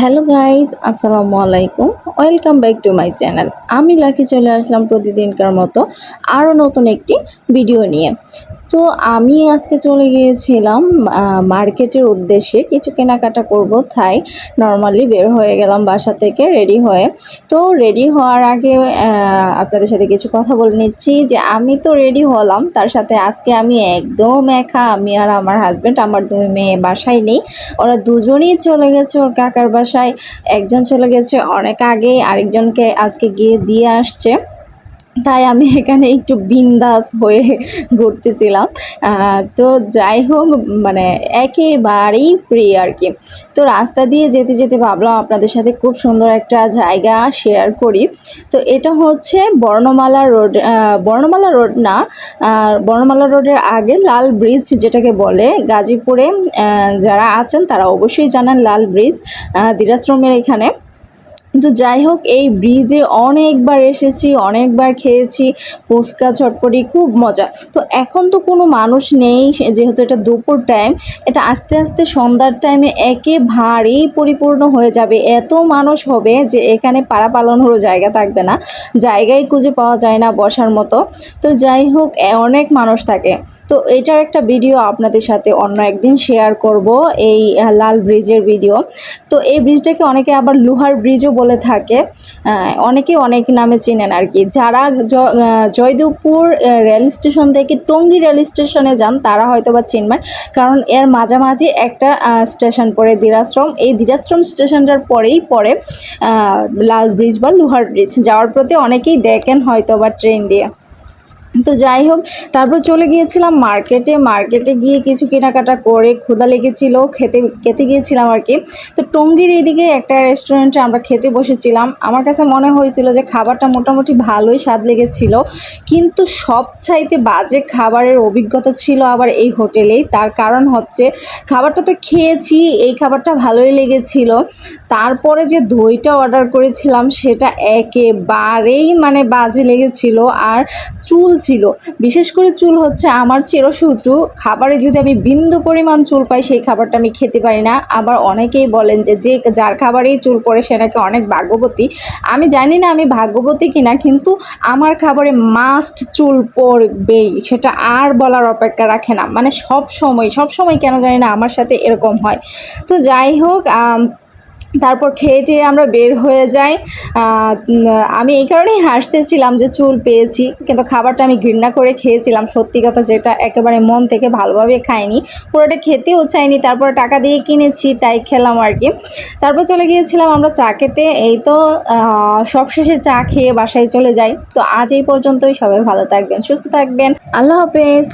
Hello guys আসসালামু আলাইকুম। Welcome back to my channel. আমি লাখি চলে আসলাম প্রতিদিনকার মতো আরও নতুন একটি ভিডিও নিয়ে। তো আমি আজকে চলে গিয়েছিলাম মার্কেটের উদ্দেশ্যে কিছু কেনাকাটা করব। তাই নর্মালি বের হয়ে গেলাম বাসা থেকে রেডি হয়ে। তো রেডি হওয়ার আগে আপনাদের সাথে কিছু কথা বলে নিচ্ছি যে আমি তো রেডি হলাম। তার সাথে আজকে আমি একদম একা, আমি আর আমার হাজব্যান্ড আমার দুই মেয়ে বাসায় নেই। ওরা দুজনই চলে গেছে ওর কাকার বাসায়। একজন চলে গেছে অনেক আগেই, আরেকজনকে আজকে গিয়ে দিয়ে আসছে। তাই আমি এখানে একটু বিন্দাস হয়ে ঘুরতেছিলাম। তো যাই হোক মানে একেবারেই ফ্রি আর কি। তো রাস্তা দিয়ে যেতে যেতে ভাবলাম আপনাদের সাথে খুব সুন্দর একটা জায়গা শেয়ার করি। তো এটা হচ্ছে বর্ণমালা রোড বর্ণমালা রোড না বর্ণমালা রোডের আগে লাল ব্রিজ যেটাকে বলে, গাজীপুরে যারা আছেন তারা অবশ্যই জানেন লাল ব্রিজ দিরাশ্রমের এখানে। তো যাই হোক, এই ব্রিজে অনেকবার এসেছি, অনেকবার খেয়েছি, ফুচকা, চটপটি, খুব মজা। তো এখন তো কোনো মানুষ নেই যেহেতু এটা দুপুর টাইম এটা আস্তে আস্তে সন্ধ্যার টাইমে একেবারেই পরিপূর্ণ হয়ে যাবে। এত মানুষ হবে যে এখানে পাড়া পালানোরও জায়গা থাকবে না জায়গায় খুঁজে পাওয়া যায় না বসার মতো। তো যাই হোক অনেক মানুষ থাকে। তো এটার একটা ভিডিও আপনাদের সাথে অন্য একদিন শেয়ার করব, এই লাল ব্রিজের ভিডিও তো এই ব্রিজটাকে অনেকে আবার লোহার ব্রিজও বলে থাকে অনেকে অনেক নামে চেনেন আর কি। যারা জয়দেবপুর রেল স্টেশন থেকে টঙ্গী রেল স্টেশনে যান, তারা হয়তো বা চিনবেন। কারণ এর মাঝামাঝি একটা স্টেশন পড়ে দিরাশ্রম। এই দিরাশ্রম স্টেশনটার পরেই পড়ে লাল ব্রিজ বা লোহার ব্রিজ। যাওয়ার প্রতি অনেকেই দেখেন হয়তো বা ট্রেন দিয়ে। তো যাই হোক, তারপর চলে গিয়েছিলাম মার্কেটে মার্কেটে গিয়ে কিছু কেনাকাটা করে ক্ষুধা লেগেছিল, খেতে খেতে গিয়েছিলাম আর কি। তো টঙ্গির এদিকে একটা রেস্টুরেন্টে আমরা খেতে বসেছিলাম। আমার কাছে মনে হয়েছিল যে খাবারটা মোটামুটি ভালোই স্বাদ লেগেছিল, কিন্তু সব চাইতে বাজে খাবারের অভিজ্ঞতা ছিল আবার এই হোটেলেই। তার কারণ হচ্ছে, খাবারটা তো খেয়েছি, এই খাবারটা ভালোই লেগেছিল। তারপরে যে দইটা অর্ডার করেছিলাম, সেটা একেবারেই মানে বাজে লেগেছিল। আর চুল ছিল। বিশেষ করে চুল হচ্ছে আমার চিরশত্রু খাবারে যদি আমি বিন্দু পরিমাণ চুল পাই, সেই খাবারটা আমি খেতে পারি না। আবার অনেকেই বলেন যে যে যার খাবারেই চুল পড়ে, সে নাকি অনেক ভাগ্যবতী। আমি জানি না আমি ভাগ্যবতী কিনা, কিন্তু আমার খাবারে মাস্ট চুল পড়বেই। সেটা আর বলার অপেক্ষা রাখে না। মানে সব সময় সব সময় কেন জানি না আমার সাথে এরকম হয়। তো যাই হোক তারপর খেয়ে টেয়ে আমরা বের হয়ে যাই। আমি এই কারণেই হাসতেছিলাম যে চুল পেয়েছি, কিন্তু খাবারটা আমি ঘৃণা করে খেয়েছিলাম। সত্যি কথা যেটা একেবারে মন থেকে ভালোভাবে খাইনি। পুরোটা খেতেও চাইনি, তারপর টাকা দিয়ে কিনেছি, তাই খেলাম আর কি। তারপর চলে গিয়েছিলাম আমরা চা খেতে। এই তো সবশেষে চা খেয়ে বাসায় চলে যাই। তো আজ এই পর্যন্তই, সবাই ভালো থাকবেন, সুস্থ থাকবেন। আল্লাহ হাফেজ।